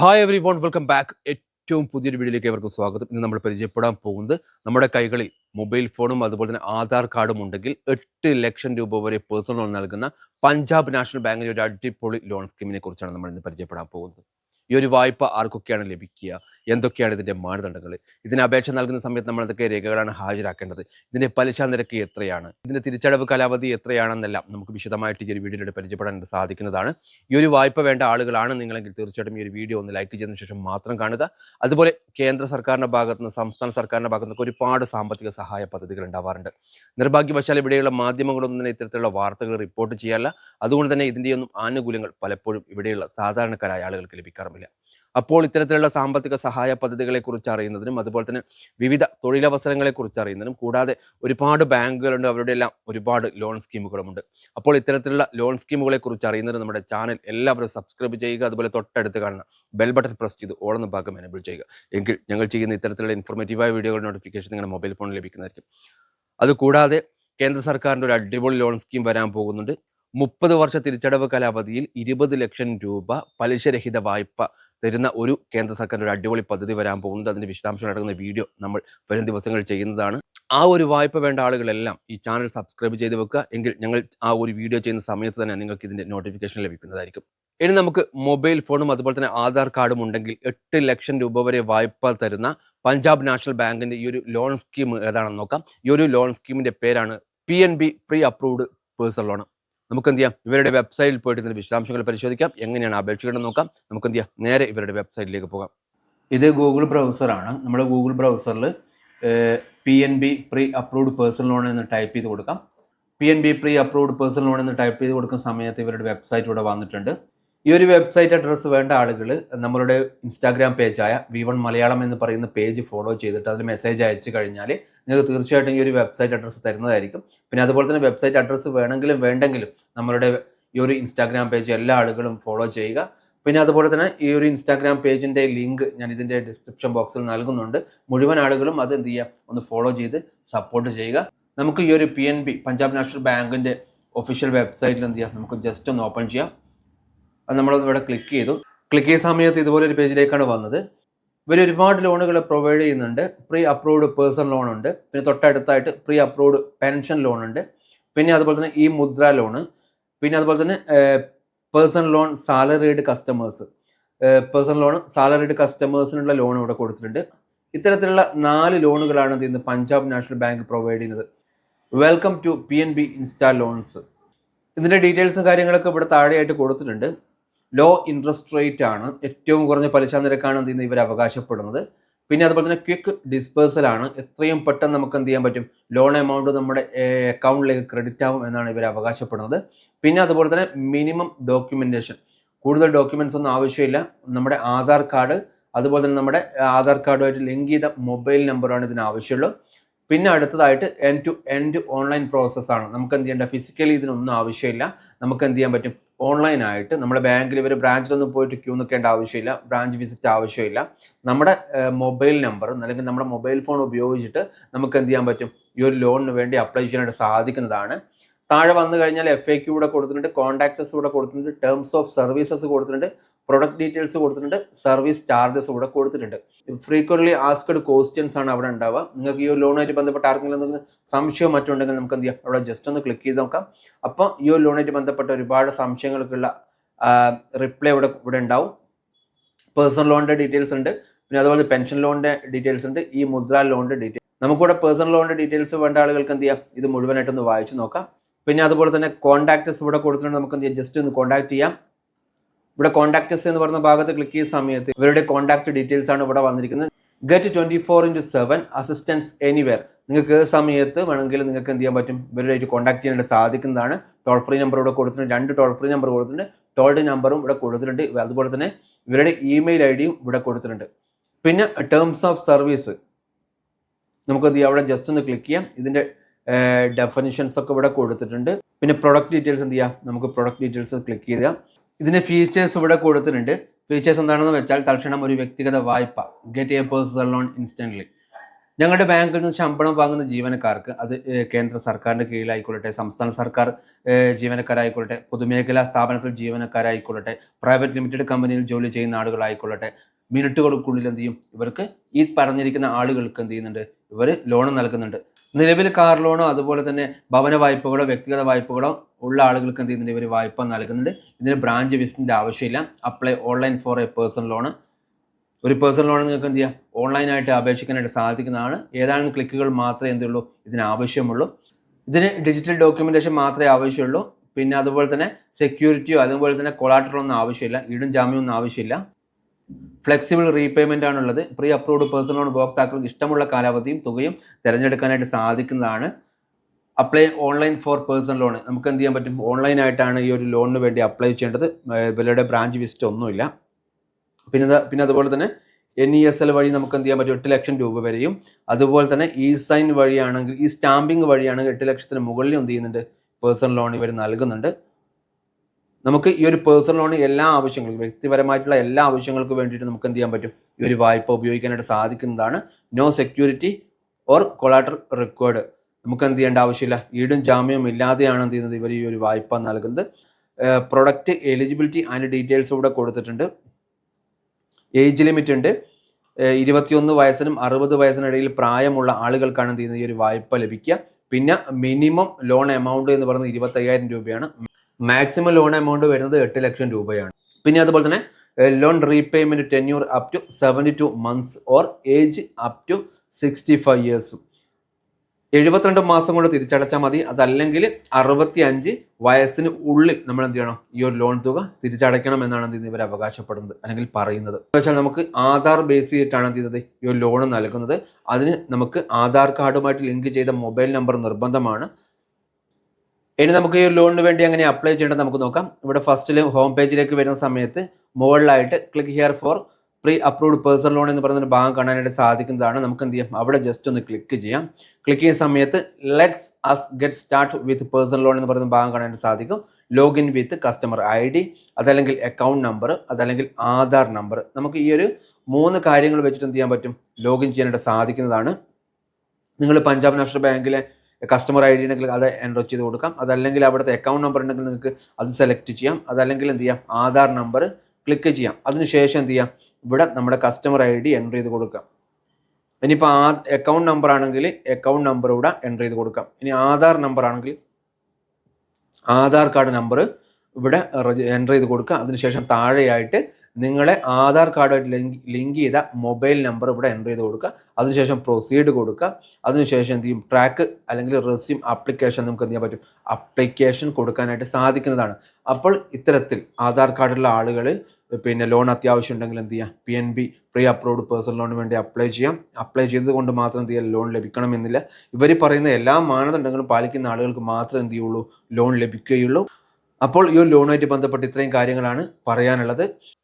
Hi everyone welcome back ഏറ്റവും പുതിയൊരു വീഡിയോയിലേക്ക് അവർക്ക് സ്വാഗതം. ഇന്ന് നമ്മൾ പരിചയപ്പെടാൻ പോകുന്നത് നമ്മുടെ കൈകളിൽ മൊബൈൽ ഫോണും അതുപോലെ തന്നെ ആധാർ കാർഡും ഉണ്ടെങ്കിൽ എട്ട് ലക്ഷം രൂപ വരെ പേഴ്സണൽ ലോൺ നൽകുന്ന പഞ്ചാബ് നാഷണൽ ബാങ്കിന്റെ ഒരു അടിപൊളി ലോൺ സ്കീമിനെ കുറിച്ചാണ് നമ്മൾ ഇന്ന് പരിചയപ്പെടാൻ പോകുന്നത്. ഈ ഒരു വായ്പ ആർക്കൊക്കെയാണ് ലഭിക്കുക? എന്തൊക്കെയാണ് ഇതിന്റെ മാനദണ്ഡങ്ങൾ? ഇതിന് അപേക്ഷ നൽകുന്ന സമയത്ത് നമ്മൾ എന്തൊക്കെ രേഖകളാണ് ഹാജരാക്കേണ്ടത്? ഇതിന്റെ പലിശ നിരക്ക് എത്രയാണ്? ഇതിന്റെ തിരിച്ചടവ് കാലാവധി എത്രയാണെന്നെല്ലാം നമുക്ക് വിശദമായിട്ട് ഈ ഒരു വീഡിയോയിലൂടെ പരിചയപ്പെടാൻ സാധിക്കുന്നതാണ്. ഈ ഒരു വായ്പ വേണ്ട ആളുകളാണ് നിങ്ങളെങ്കിൽ തീർച്ചയായിട്ടും ഈ ഒരു വീഡിയോ ഒന്ന് ലൈക്ക് ചെയ്തതിനു ശേഷം മാത്രം കാണുക. അതുപോലെ കേന്ദ്ര സർക്കാരിന്റെ ഭാഗത്ത് നിന്ന് സംസ്ഥാന സർക്കാരിന്റെ ഭാഗത്ത് നിന്നൊക്കെ ഒരുപാട് സാമ്പത്തിക സഹായ പദ്ധതികൾ ഉണ്ടാവാറുണ്ട്. നിർഭാഗ്യവശാൽ ഇവിടെയുള്ള മാധ്യമങ്ങളൊന്നും തന്നെ ഇത്തരത്തിലുള്ള വാർത്തകൾ റിപ്പോർട്ട് ചെയ്യാറില്ല. അതുകൊണ്ട് തന്നെ ഇതിന്റെയൊന്നും ആനുകൂല്യങ്ങൾ പലപ്പോഴും ഇവിടെയുള്ള സാധാരണക്കാരായ ആളുകൾക്ക് ലഭിക്കാറുമില്ല. അപ്പോൾ ഇത്തരത്തിലുള്ള സാമ്പത്തിക സഹായ പദ്ധതികളെ കുറിച്ച് അറിയുന്നതിനും അതുപോലെ തന്നെ വിവിധ തൊഴിലവസരങ്ങളെ കുറിച്ച് അറിയുന്നതിനും കൂടാതെ ഒരുപാട് ബാങ്കുകളുണ്ട് അവരുടെ എല്ലാം ഒരുപാട് ലോൺ സ്കീമുകളുമുണ്ട്. അപ്പോൾ ഇത്തരത്തിലുള്ള ലോൺ സ്കീമുകളെ കുറിച്ച് അറിയുന്നതിന് നമ്മുടെ ചാനൽ എല്ലാവരും സബ്സ്ക്രൈബ് ചെയ്യുക അതുപോലെ തൊട്ടടുത്ത് കാണുന്ന ബെൽ ബട്ടൺ പ്രസ് ചെയ്ത് ഓടുന്ന ഭാഗം എനബിൾ ചെയ്യുക. എങ്കിൽ ഞങ്ങൾ ചെയ്യുന്ന ഇത്തരത്തിലുള്ള ഇൻഫോർമേറ്റീവായ വീഡിയോകളുടെ നോട്ടിഫിക്കേഷൻ നിങ്ങളുടെ മൊബൈൽ ഫോണിൽ ലഭിക്കുന്നതായിരിക്കും. അതുകൂടാതെ കേന്ദ്ര സർക്കാരിന്റെ ഒരു അടിപൊളി ലോൺ സ്കീം വരാൻ പോകുന്നുണ്ട്. മുപ്പത് വർഷ തിരിച്ചടവ് കാലാവധിയിൽ ഇരുപത് ലക്ഷം രൂപ പലിശരഹിത വായ്പ തരുന്ന ഒരു കേന്ദ്ര സർക്കാരിന്റെ ഒരു അടിപൊളി പദ്ധതി വരാൻ പോകുന്നത് അതിന്റെ വിശദാംശങ്ങൾ അടങ്ങുന്ന വീഡിയോ നമ്മൾ വരും ദിവസങ്ങളിൽ ചെയ്യുന്നതാണ്. ആ ഒരു വായ്പ വേണ്ട ആളുകളെല്ലാം ഈ ചാനൽ സബ്സ്ക്രൈബ് ചെയ്ത് വെക്കുക. എങ്കിൽ ഞങ്ങൾ ആ ഒരു വീഡിയോ ചെയ്യുന്ന സമയത്ത് തന്നെ നിങ്ങൾക്ക് ഇതിന്റെ നോട്ടിഫിക്കേഷൻ ലഭിക്കുന്നതായിരിക്കും. ഇനി നമുക്ക് മൊബൈൽ ഫോണും അതുപോലെ തന്നെ ആധാർ കാർഡും ഉണ്ടെങ്കിൽ എട്ട് ലക്ഷം രൂപ വരെ വായ്പ തരുന്ന പഞ്ചാബ് നാഷണൽ ബാങ്കിന്റെ ഈ ഒരു ലോൺ സ്കീം ഏതാണെന്ന് നോക്കാം. ഈ ഒരു ലോൺ സ്കീമിന്റെ പേരാണ് P N B pre approved personal loan നമുക്ക് എന്ത് ചെയ്യാം ഇവരുടെ വെബ്സൈറ്റിൽ പോയിട്ട് ഇതിന്റെ വിശദാംശങ്ങൾ പരിശോധിക്കാം. എങ്ങനെയാണ് അപേക്ഷിക്കേണ്ടത് നോക്കാം. നമുക്ക് എന്ത് ചെയ്യാം നേരെ ഇവരുടെ വെബ്സൈറ്റിലേക്ക് പോകാം. ഇത് ഗൂഗിൾ ബ്രൗസറാണ് നമ്മുടെ Google ബ്രൗസറിൽ P N B pre approved personal loan എന്ന് ടൈപ്പ് ചെയ്ത് കൊടുക്കാം. P N B pre approved personal loan എന്ന് ടൈപ്പ് ചെയ്ത് കൊടുക്കുന്ന സമയത്ത് ഇവരുടെ വെബ്സൈറ്റ് ഇവിടെ വന്നിട്ടുണ്ട്. ഈ ഒരു വെബ്സൈറ്റ് അഡ്രസ്സ് വേണ്ട ആളുകൾ നമ്മളുടെ ഇൻസ്റ്റാഗ്രാം പേജായ വി വൺ മലയാളം എന്ന് പറയുന്ന പേജ് ഫോളോ ചെയ്തിട്ട് അതിൽ മെസ്സേജ് അയച്ചു കഴിഞ്ഞാൽ നിങ്ങൾക്ക് തീർച്ചയായിട്ടും ഈ ഒരു വെബ്സൈറ്റ് അഡ്രസ്സ് തരുന്നതായിരിക്കും. പിന്നെ അതുപോലെ തന്നെ വെബ്സൈറ്റ് അഡ്രസ്സ് വേണമെങ്കിലും വേണ്ടെങ്കിലും നമ്മളുടെ ഈ ഒരു ഇൻസ്റ്റാഗ്രാം പേജ് എല്ലാ ആളുകളും ഫോളോ ചെയ്യുക. പിന്നെ അതുപോലെ തന്നെ ഈ ഒരു ഇൻസ്റ്റാഗ്രാം പേജിന്റെ ലിങ്ക് ഞാൻ ഇതിന്റെ ഡിസ്ക്രിപ്ഷൻ ബോക്സിൽ നൽകുന്നുണ്ട്. മുഴുവൻ ആളുകളും അത് എന്ത് ചെയ്യുക? ഒന്ന് ഫോളോ ചെയ്ത് സപ്പോർട്ട് ചെയ്യുക. നമുക്ക് ഈ ഒരു P N B Punjab national ബാങ്കിന്റെ ഒഫീഷ്യൽ വെബ്സൈറ്റിൽ എന്ത് ചെയ്യാം? നമുക്ക് ജസ്റ്റ് ഒന്ന് ഓപ്പൺ ചെയ്യാം. അത് നമ്മൾ ഇവിടെ ക്ലിക്ക് ചെയ്തു. ക്ലിക്ക് ചെയ്ത സമയത്ത് ഇതുപോലെ ഒരു പേജിലേക്കാണ് വന്നത്. ഇവർ ഒരുപാട് ലോണുകൾ പ്രൊവൈഡ് ചെയ്യുന്നുണ്ട്. പ്രീ അപ്രൂവ്ഡ് പേഴ്സണൽ ലോൺ ഉണ്ട്. പിന്നെ തൊട്ടടുത്തായിട്ട് പ്രീ അപ്രൂവ്ഡ് പെൻഷൻ ലോൺ ഉണ്ട്. പിന്നെ അതുപോലെ തന്നെ ഈ മുദ്ര ലോണ് പിന്നെ അതുപോലെ തന്നെ personal loan salaried customers personal loan salaried കസ്റ്റമേഴ്സിനുള്ള loan ഇവിടെ കൊടുത്തിട്ടുണ്ട്. ഇത്തരത്തിലുള്ള നാല് ലോണുകളാണ് ഇന്ന് പഞ്ചാബ് നാഷണൽ ബാങ്ക് പ്രൊവൈഡ് ചെയ്യുന്നത്. Welcome to P N B insta loans ഇതിന്റെ ഡീറ്റെയിൽസും കാര്യങ്ങളൊക്കെ ഇവിടെ താഴെയായിട്ട് കൊടുത്തിട്ടുണ്ട്. ലോ ഇൻട്രസ്റ്റ് റേറ്റ് ആണ് ഏറ്റവും കുറഞ്ഞ പലിശ നിരക്കാണ് എന്ത് ഇവർ അവകാശപ്പെടുന്നത്. പിന്നെ അതുപോലെ തന്നെ ക്വിക്ക് ഡിസ്പേഴ്സൽ ആണ്. എത്രയും പെട്ടെന്ന് നമുക്ക് എന്ത് ചെയ്യാൻ പറ്റും? ലോൺ എമൗണ്ട് നമ്മുടെ അക്കൗണ്ടിലേക്ക് ക്രെഡിറ്റ് ആവും എന്നാണ് ഇവർ അവകാശപ്പെടുന്നത്. പിന്നെ അതുപോലെ തന്നെ മിനിമം ഡോക്യുമെന്റേഷൻ. കൂടുതൽ ഡോക്യുമെന്റ്സ് ഒന്നും ആവശ്യമില്ല. നമ്മുടെ ആധാർ കാർഡ് അതുപോലെ തന്നെ നമ്മുടെ ആധാർ കാർഡുമായിട്ട് ലിങ്ക് ചെയ്ത മൊബൈൽ നമ്പറാണ് ഇതിന് ആവശ്യമുള്ളൂ. പിന്നെ അടുത്തതായിട്ട് എൻ ടു എൻഡ് ഓൺലൈൻ പ്രോസസ്സാണ് നമുക്ക് എന്ത് ചെയ്യേണ്ട? ഫിസിക്കലി ഇതിനൊന്നും ആവശ്യമില്ല. നമുക്ക് എന്ത് ചെയ്യാൻ പറ്റും? ഓൺലൈൻ ആയിട്ട് നമ്മുടെ ബാങ്കിൽ ഇവർ ബ്രാഞ്ചിലൊന്നും പോയിട്ട് ക്യൂ നിൽക്കേണ്ട ആവശ്യമില്ല. ബ്രാഞ്ച് വിസിറ്റ് ആവശ്യമില്ല. നമ്മുടെ മൊബൈൽ നമ്പർ അല്ലെങ്കിൽ നമ്മുടെ മൊബൈൽ ഫോൺ ഉപയോഗിച്ചിട്ട് നമുക്ക് എന്ത് ചെയ്യാൻ പറ്റും? ഈ ഒരു ലോണിന് വേണ്ടി അപ്ലൈ ചെയ്യാനായിട്ട് സാധിക്കുന്നതാണ്. താഴെ വന്നു കഴിഞ്ഞാൽ എഫ് എ ക്യൂ ഇവിടെ കൊടുത്തിട്ടുണ്ട് കോൺടാക്ട്സസ് ഇവിടെ കൊടുത്തിട്ടുണ്ട് ടേംസ് ഓഫ് സർവീസസ് കൊടുത്തിട്ടുണ്ട് പ്രൊഡക്റ്റ് ഡീറ്റെയിൽസ് കൊടുത്തിട്ടുണ്ട് സർവീസ് ചാർജസ് ഇവിടെ കൊടുത്തിട്ടുണ്ട്. ഫ്രീക്വൻലി ആസ്ക്ഡ് ക്വസ്റ്റ്യൻസ് ആണ് അവിടെ ഉണ്ടാവുക. നിങ്ങൾക്ക് ഈ ഒരു ലോണുമായിട്ട് ബന്ധപ്പെട്ട ആർക്കെങ്കിലും എന്തെങ്കിലും സംശയം മറ്റുണ്ടെങ്കിൽ നമുക്ക് എന്ത് ചെയ്യാം? അവിടെ ജസ്റ്റ് ഒന്ന് ക്ലിക്ക് ചെയ്ത് നോക്കാം. അപ്പോൾ ഈ ഒരു ലോണുമായിട്ട് ബന്ധപ്പെട്ട ഒരുപാട് സംശയങ്ങൾക്കുള്ള റിപ്ലൈ ഇവിടെ ഇവിടെ ഉണ്ടാവും. പേഴ്സണൽ ലോണിന്റെ ഡീറ്റെയിൽസ് ഉണ്ട്. പിന്നെ അതുപോലെ പെൻഷൻ ലോണിന്റെ ഡീറ്റെയിൽസ് ഉണ്ട്. ഈ മുദ്ര ലോണിന്റെ ഡീറ്റെയിൽസ് നമുക്കിവിടെ പേഴ്സണൽ ലോണിന്റെ ഡീറ്റെയിൽസ് വേണ്ട ആളുകൾക്ക് എന്ത് ചെയ്യാം? ഇത് മുഴുവനായിട്ടൊന്ന് വായിച്ചു നോക്കാം. പിന്നെ അതുപോലെ തന്നെ കോൺടാക്ട്സ് ഇവിടെ കൊടുത്തിട്ടുണ്ട്. നമുക്ക് എന്ത് ചെയ്യാം? ജസ്റ്റ് ഒന്ന് കോൺടാക്ട് ചെയ്യാം. ഇവിടെ കോൺടാക്ട്സ് എന്ന് പറഞ്ഞ ഭാഗത്ത് ക്ലിക്ക് ചെയ്യുന്ന സമയത്ത് ഇവരുടെ കോൺടാക്ട് ഡീറ്റെയിൽസ് ആണ് ഇവിടെ വന്നിരിക്കുന്നത്. Get twenty four into seven assistance anywhere നിങ്ങൾക്ക് സമയത്ത് വേണമെങ്കിൽ നിങ്ങൾക്ക് എന്ത് ചെയ്യാൻ പറ്റും? ഇവരുമായിട്ട് കോൺടാക്ട് ചെയ്യാനായിട്ട് സാധിക്കുന്നതാണ്. ടോൾ ഫ്രീ നമ്പർ ഇവിടെ കൊടുത്തിട്ടുണ്ട്. രണ്ട് ടോൾ ഫ്രീ നമ്പർ കൊടുത്തിട്ടുണ്ട്. ടോൾഡ് നമ്പറും ഇവിടെ കൊടുത്തിട്ടുണ്ട്. അതുപോലെ തന്നെ ഇവരുടെ ഇമെയിൽ ഐ ഡിയും ഇവിടെ കൊടുത്തിട്ടുണ്ട്. പിന്നെ ടേംസ് ഓഫ് സർവീസ് നമുക്ക് എന്ത് ചെയ്യാം? അവിടെ ജസ്റ്റ് ഒന്ന് ക്ലിക്ക് ചെയ്യാം. ഇതിന്റെ ഡെഫിനിഷൻസ് ഒക്കെ ഇവിടെ കൊടുത്തിട്ടുണ്ട്. പിന്നെ പ്രൊഡക്റ്റ് ഡീറ്റെയിൽസ് എന്ത് ചെയ്യാം? നമുക്ക് പ്രൊഡക്റ്റ് ഡീറ്റെയിൽസ് ക്ലിക്ക് ചെയ്യാം. ഇതിന്റെ ഫീച്ചേഴ്സ് ഇവിടെ കൊടുത്തിട്ടുണ്ട്. ഫീച്ചേഴ്സ് എന്താണെന്ന് വെച്ചാൽ തൽക്ഷണം ഒരു വ്യക്തിഗത വായ്പ. Get a personal loan instantly ഞങ്ങളുടെ ബാങ്കിൽ നിന്ന് ശമ്പളം വാങ്ങുന്ന ജീവനക്കാർക്ക് അത് കേന്ദ്ര സർക്കാരിന്റെ കീഴിലായിക്കൊള്ളട്ടെ സംസ്ഥാന സർക്കാർ ജീവനക്കാരായിക്കൊള്ളട്ടെ പൊതുമേഖലാ സ്ഥാപനത്തിൽ ജീവനക്കാരായിക്കൊള്ളട്ടെ പ്രൈവറ്റ് ലിമിറ്റഡ് കമ്പനിയിൽ ജോലി ചെയ്യുന്ന ആളുകളായിക്കൊള്ളട്ടെ മിനിറ്റുകൾക്കുള്ളിൽ എന്ത് ചെയ്യും? ഇവർക്ക് ഈ പറഞ്ഞിരിക്കുന്ന ആളുകൾക്ക് എന്ത് ചെയ്യുന്നുണ്ട്? ഇവർ ലോൺ നൽകുന്നുണ്ട്. നിലവിൽ കാർ ലോണോ അതുപോലെ തന്നെ ഭവന വായ്പകളോ വ്യക്തിഗത വായ്പകളോ ഉള്ള ആളുകൾക്ക് എന്ത് ചെയ്യുന്നുണ്ട്? ഇവർ വായ്പ നൽകുന്നുണ്ട്. ഇതിന് ബ്രാഞ്ച് വിസിറ്റിന്റെ ആവശ്യമില്ല. Apply online for a personal loan ഒരു പേഴ്സണൽ ലോൺ നിങ്ങൾക്ക് എന്ത് ചെയ്യാം? ഓൺലൈനായിട്ട് അപേക്ഷിക്കാനായിട്ട് സാധിക്കുന്നതാണ്. ഏതാനും ക്ലിക്കുകൾ മാത്രമേ എന്തുള്ളൂ ഇതിന് ആവശ്യമുള്ളൂ. ഇതിന് ഡിജിറ്റൽ ഡോക്യുമെന്റേഷൻ മാത്രമേ ആവശ്യമുള്ളൂ. പിന്നെ അതുപോലെ തന്നെ സെക്യൂരിറ്റിയോ അതുപോലെ തന്നെ കൊളാട്ടറോ ഒന്നും ആവശ്യമില്ല. ഈടും ജാമ്യം ഒന്നും ആവശ്യമില്ല. ഫ്ലെക്സിബിൾ റീപേയ്മെന്റ് ആണുള്ളത്. പ്രീ അപ്രൂവ്ഡ് പേഴ്സണൽ ലോൺ ഉപഭോക്താക്കൾക്ക് ഇഷ്ടമുള്ള കാലാവധിയും തുകയും തിരഞ്ഞെടുക്കാനായിട്ട് സാധിക്കുന്നതാണ്. Apply online for personal loan നമുക്ക് എന്ത് ചെയ്യാൻ പറ്റും? ഓൺലൈൻ ആയിട്ടാണ് ഈ ഒരു ലോണിന് വേണ്ടി അപ്ലൈ ചെയ്യേണ്ടത്. ഇവരുടെ ബ്രാഞ്ച് വിസിറ്റ് ഒന്നുമില്ല. പിന്നെ പിന്നെ അതുപോലെ തന്നെ എൻ ഇ എസ് എൽ വഴി നമുക്ക് എന്ത് ചെയ്യാൻ പറ്റും? എട്ട് ലക്ഷം രൂപ വരെയും. അതുപോലെ തന്നെ ഇ സൈൻ വഴിയാണെങ്കിൽ ഈ സ്റ്റാമ്പിംഗ് വഴിയാണെങ്കിൽ എട്ട് ലക്ഷത്തിന് മുകളിൽ എന്ത് ചെയ്യുന്നുണ്ട്? പേഴ്സണൽ ലോൺ ഇവർ നൽകുന്നുണ്ട്. നമുക്ക് ഈ ഒരു പേഴ്സണൽ ലോൺ എല്ലാ ആവശ്യങ്ങൾക്കും വ്യക്തിപരമായിട്ടുള്ള എല്ലാ ആവശ്യങ്ങൾക്കും വേണ്ടിയിട്ട് നമുക്ക് എന്ത് ചെയ്യാൻ പറ്റും? ഈ ഒരു വായ്പ ഉപയോഗിക്കാനായിട്ട് സാധിക്കുന്നതാണ് no security or collateral record നമുക്ക് എന്ത് ചെയ്യേണ്ട ആവശ്യമില്ല. ഈടും ജാമ്യവും ഇല്ലാതെയാണ് എന്ത് ചെയ്യുന്നത്? ഇവർ ഈ ഒരു വായ്പ നൽകുന്നത്. പ്രൊഡക്റ്റ് എലിജിബിലിറ്റി ആൻഡ് ഡീറ്റെയിൽസ് ഇവിടെ കൊടുത്തിട്ടുണ്ട്. ഏജ് ലിമിറ്റ് ഉണ്ട്. ഇരുപത്തിയൊന്ന് വയസ്സിനും അറുപത് വയസ്സിനിടയിൽ പ്രായമുള്ള ആളുകൾക്കാണ് എന്ത് ചെയ്യുന്നത്? ഈ ഒരു വായ്പ ലഭിക്കുക. പിന്നെ മിനിമം ലോൺ എമൗണ്ട് എന്ന് പറയുന്നത് ഇരുപത്തയ്യായിരം രൂപയാണ്. മാക്സിമം ലോൺ എമൗണ്ട് വരുന്നത് എട്ട് ലക്ഷം രൂപയാണ്. പിന്നെ അതുപോലെ തന്നെ loan repayment tenure up to seventy two months or age up to sixty five years എഴുപത്തിരണ്ട് മാസം കൊണ്ട് തിരിച്ചടച്ചാൽ മതി. അതല്ലെങ്കിൽ അറുപത്തി അഞ്ച് വയസ്സിന് ഉള്ളിൽ നമ്മൾ എന്ത് ചെയ്യണം? ഈ ഒരു ലോൺ തുക തിരിച്ചടയ്ക്കണം എന്നാണ് എന്ത് ഇവർ അവകാശപ്പെടുന്നത് അല്ലെങ്കിൽ പറയുന്നത്. വെച്ചാൽ നമുക്ക് ആധാർ ബേസ് ചെയ്തിട്ടാണ് എന്ത് ചെയ്തത് ഈ ഒരു ലോൺ നൽകുന്നത്. അതിന് നമുക്ക് ആധാർ കാർഡുമായിട്ട് ലിങ്ക് ചെയ്ത മൊബൈൽ നമ്പർ നിർബന്ധമാണ്. ഇനി നമുക്ക് ഈ ലോണിന് വേണ്ടി അങ്ങനെ അപ്ലൈ ചെയ്യേണ്ടത് നമുക്ക് നോക്കാം. ഇവിടെ ഫസ്റ്റിൽ ഹോം പേജിലേക്ക് വരുന്ന സമയത്ത് മുകളിലായിട്ട് click here for pre approved personal loan എന്ന് പറയുന്ന ഭാഗം കാണാനായിട്ട് സാധിക്കുന്നതാണ്. നമുക്ക് എന്ത് ചെയ്യാം? അവിടെ ജസ്റ്റ് ഒന്ന് ക്ലിക്ക് ചെയ്യാം. ക്ലിക്ക് ചെയ്യുന്ന സമയത്ത് let's us get start with personal loan എന്ന് പറയുന്ന ഭാഗം കാണാനായിട്ട് സാധിക്കും. Login with customer I D അതല്ലെങ്കിൽ അക്കൗണ്ട് നമ്പർ അതല്ലെങ്കിൽ ആധാർ നമ്പർ നമുക്ക് ഈ ഒരു മൂന്ന് കാര്യങ്ങൾ വെച്ചിട്ട് എന്ത് ചെയ്യാൻ പറ്റും? ലോഗിൻ ചെയ്യാനായിട്ട് സാധിക്കുന്നതാണ്. നിങ്ങൾ പഞ്ചാബ് നാഷണൽ ബാങ്കിലെ കസ്റ്റമർ ഐ ഡി ഉണ്ടെങ്കിൽ അത് എൻറോ ചെയ്ത് കൊടുക്കാം. അതല്ലെങ്കിൽ അവിടുത്തെ അക്കൗണ്ട് നമ്പർ ഉണ്ടെങ്കിൽ നിങ്ങൾക്ക് അത് സെലക്ട് ചെയ്യാം. അതല്ലെങ്കിൽ എന്ത് ചെയ്യാം? ആധാർ നമ്പർ ക്ലിക്ക് ചെയ്യാം. അതിനുശേഷം എന്ത് ചെയ്യാം? ഇവിടെ നമ്മുടെ കസ്റ്റമർ ഐ ഡി എന്റർ ചെയ്ത് കൊടുക്കാം. ഇനിയിപ്പോൾ ആ അക്കൗണ്ട് നമ്പർ ആണെങ്കിൽ അക്കൗണ്ട് നമ്പർ ഇവിടെ എന്റർ ചെയ്ത് കൊടുക്കാം. ഇനി ആധാർ നമ്പർ ആണെങ്കിൽ ആധാർ കാർഡ് നമ്പർ ഇവിടെ എന്റർ ചെയ്ത് കൊടുക്കുക അതിനുശേഷം താഴെയായിട്ട് നിങ്ങളെ ആധാർ കാർഡുമായിട്ട് ലിങ്ക് ലിങ്ക് ചെയ്ത മൊബൈൽ നമ്പർ ഇവിടെ എന്റർ ചെയ്ത് കൊടുക്കുക. അതിനുശേഷം പ്രൊസീഡ് കൊടുക്കുക. അതിനുശേഷം എന്ത് ചെയ്യും? ട്രാക്ക് അല്ലെങ്കിൽ റെസ്യൂം ആപ്ലിക്കേഷൻ നമുക്ക് എന്ത് ചെയ്യാൻ പറ്റും? അപ്ലിക്കേഷൻ കൊടുക്കാനായിട്ട് സാധിക്കുന്നതാണ്. അപ്പോൾ ഇത്തരത്തിൽ ആധാർ കാർഡുള്ള ആളുകൾ പിന്നെ ലോൺ അത്യാവശ്യം ഉണ്ടെങ്കിൽ എന്ത് ചെയ്യാം? P N B pre approved personal ലോണിന് വേണ്ടി അപ്ലൈ ചെയ്യാം. അപ്ലൈ ചെയ്തത് കൊണ്ട് മാത്രം എന്ത് ചെയ്യാം? ലോൺ ലഭിക്കണമെന്നില്ല. ഇവർ പറയുന്ന എല്ലാ മാനദണ്ഡങ്ങളും പാലിക്കുന്ന ആളുകൾക്ക് മാത്രമേ എന്ത് ചെയ്യുള്ളൂ? ലോൺ ലഭിക്കുകയുള്ളൂ. അപ്പോൾ ഈ ലോണുമായിട്ട് ബന്ധപ്പെട്ട് ഇത്രയും കാര്യങ്ങളാണ് പറയാനുള്ളത്.